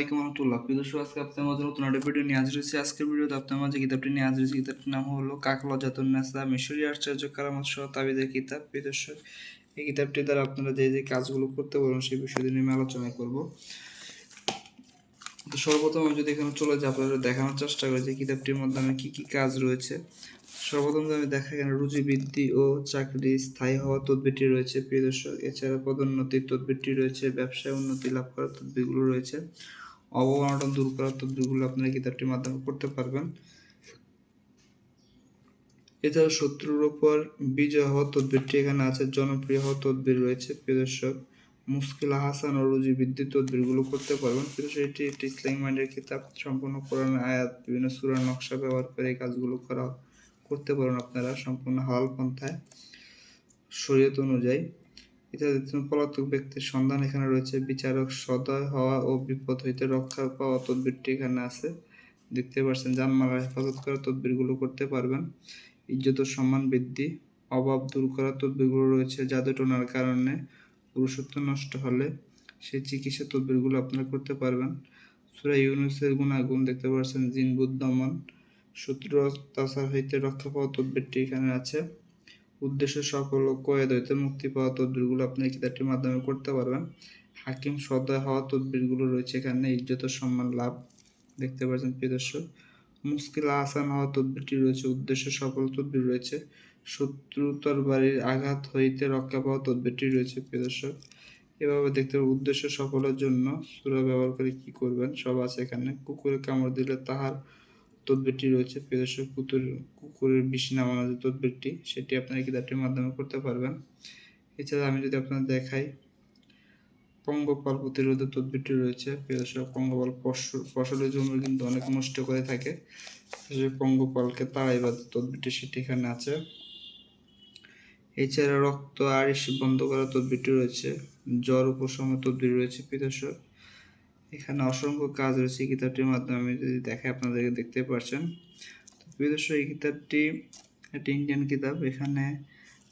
আলাইকুম রহমতুল্লাহ। প্রিয় দর্শক, আজকে আপনার মাঝে নতুন একটা ভিডিও নিয়ে হাজির হয়েছি। আজকের ভিডিওতে আপনার মাঝে কিতাবটি নিয়ে হাজির হয়েছি। কিতাবটির নাম হলো কাকলা জাতুন নাসা মিশরী আশ্চর্য কারামত সহ তাবিদের কিতাব। প্রিয় দর্শক, এই কিতাবটি দ্বারা আপনারা যে যে কাজগুলো করতে পারবেন সেই বিষয়টি নিয়ে আমি আলোচনা করব। তো সর্বপ্রথম আমি যদি এখানে চলে যাই, আপনাদের দেখানোর চেষ্টা করি যে কিতাবটির মধ্যে আমি কী কী কাজ রয়েছে। সর্বপ্রথম আমি দেখা এখানে রুজি বৃদ্ধি ও চাকরি স্থায়ী হওয়া তদবিরটি রয়েছে। প্রিয় দর্শক, এছাড়া পদোন্নতির তদবিরটি রয়েছে, ব্যবসায় উন্নতি লাভ করার তদবিরগুলো রয়েছে। অবমাননা দূর করার তদবিরগুলো আপনারা কিতাবটির মাধ্যমে করতে পারবেন। এছাড়া শত্রুর উপর বিজয় হওয়া তদবিরটি এখানে আছে, জনপ্রিয় হওয়া তদবির রয়েছে। প্রিয় দর্শক, মুশকিল হাসান ও রুজি বৃদ্ধি তদবিরগুলো করতে পারবেন। দর্শক, এটি একটি ইসলামিক মাইন্ডের কিতাব। সম্পূর্ণ কোরআন আয়াত, বিভিন্ন সুরার নকশা ব্যবহার করে এই কাজগুলো করা, করতে পারেন আপনারা সম্পূর্ণ হালাল পন্থায় শরীয়ত অনুযায়ী। দেখছেন পলাতক ব্যক্তির সন্ধান। এখানে রয়েছে বিচারক সদয় হওয়া ও বিপদ হইতে রক্ষা পাওয়া তদবিরটি এখানে আছে। দেখতে পাচ্ছেন জানমালা হেফাজত করার তদবিরগুলো করতে পারবেন। ইজ্জত ও সম্মান বৃদ্ধি, অভাব দূর করার তদবিরগুলো রয়েছে জাদুটোনার কারণে। পুরুষত্ব নষ্ট হলে সেই চিকিৎসা তদবিরগুলো আপনারা করতে পারবেন। সুরা ইউনুসের গুণাগুণ দেখতে পাচ্ছেন, জিন বুদ্ধমন, শত্রু অত্যাচার হইতে রক্ষা পাওয়া তদবিরটি এখানে আছে। উদ্দেশ্য সকল কয়েদ হইতে মুক্তি পাওয়া তদবিরগুলো আপনি কিতাবটির মাধ্যমে করতে পারবেন। হাকিম সদয় হওয়া তদবিরগুলো রয়েছে এখানে, ইজ্জত সম্মান লাভ। দেখতে পাচ্ছেন প্রিয় দর্শক, মুশকিল আসান হওয়া তদবিরটি রয়েছে, উদ্দেশ্য সফল তদবির রয়েছে। শত্রু তরবারির আঘাত হইতে রক্ষা পাওয়া তদবিরটি রয়েছে প্রিয় দর্শক। এভাবে দেখতে পাবেন উদ্দেশ্য সফলের জন্য সুরা ব্যবহার করে কি করবেন? সব আছে এখানে। কুকুরে কামড় দিলে তাহার তদবিরটি রয়েছে। প্রিয়দর্শক কুকুর কুকুরের বিষ নামানো যে তদবিরটি, সেটি আপনারা কিতাবটির মাধ্যমে করতে পারবেন। এছাড়া আমি যদি আপনার দেখাই, পঙ্গপাল প্রতিরোধের তদবিরটি রয়েছে। প্রিয়দর্শক পঙ্গপাল ফসল ফসলের জন্য কিন্তু অনেক নষ্ট করে থাকে। পঙ্গপালকে তাড়াইবার তদবিরটি সেটি এখানে আছে। এছাড়া রক্ত আরিস বন্ধ করার তদবিরটি রয়েছে। জ্বর উপশমের তদবির রয়েছে প্রিয়দর্শক এখানে অসংখ্য কাজ রয়েছে এই কিতাবটির মাধ্যমে। আমি যদি দেখে আপনাদেরকে দেখতে পারছেন। দর্শক, এই কিতাবটি একটি ইন্ডিয়ান কিতাব। এখানে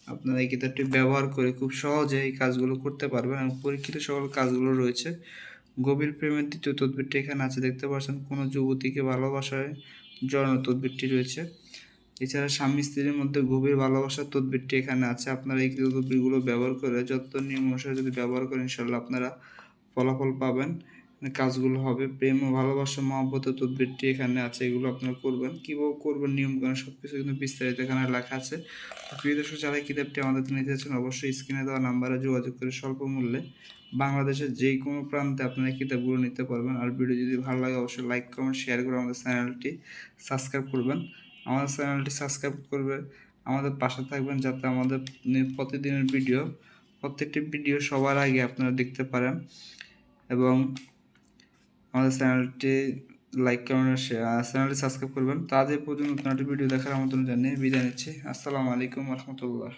আপনারা এই কিতাবটি ব্যবহার করে খুব সহজে এই কাজগুলো করতে পারবেন এবং পরীক্ষিত সকল কাজগুলো রয়েছে। গভীর প্রেমের দ্বিতীয় তদবিরটি এখানে আছে। দেখতে পাচ্ছেন, কোনো যুবতীকে ভালোবাসায় জড়ানো তদবিরটি রয়েছে। এছাড়া স্বামী স্ত্রীর মধ্যে গভীর ভালোবাসার তদবিরটি এখানে আছে। আপনারা এই তদবিরগুলো ব্যবহার করে যত নিয়ম অনুসারে যদি ব্যবহার করেন ইনশাল্লাহ আপনারা ফলাফল পাবেন। কাজগুলো হবে। প্রেম ও ভালোবাসা মহব্বতের তদবিরটি এখানে আছে, এগুলো আপনারা করবেন। কীভাবে করবেন, নিয়মকানুন সব কিছু কিন্তু বিস্তারিত এখানে লেখা আছে। প্রিয় দর্শক, যারা কিতাবটি আমাদের নিতে চাচ্ছেন, অবশ্যই স্ক্রিনে দেওয়া নাম্বারে যোগাযোগ করে স্বল্প মূল্যে বাংলাদেশের যে কোনো প্রান্তে আপনারা কিতাবগুলো নিতে পারবেন। আর ভিডিও যদি ভালো লাগে, অবশ্যই লাইক কমেন্ট শেয়ার করে আমাদের চ্যানেলটি সাবস্ক্রাইব করবেন। আমাদের চ্যানেলটি সাবস্ক্রাইব করবে, আমাদের পাশে থাকবেন যাতে আমাদের প্রতিদিনের ভিডিও প্রত্যেকটি ভিডিও সবার আগে আপনারা দেখতে পারেন। এবং আমাদের চ্যানেলটি লাইক কমেন্ট চ্যানেলটি সাবস্ক্রাইব করবেন। তাদের পর্যন্ত নতুন ভিডিও দেখার আমন্ত্রণ জানিয়ে বিদায় নিচ্ছি। আসসালামু আলাইকুম রহমতুল্লাহ।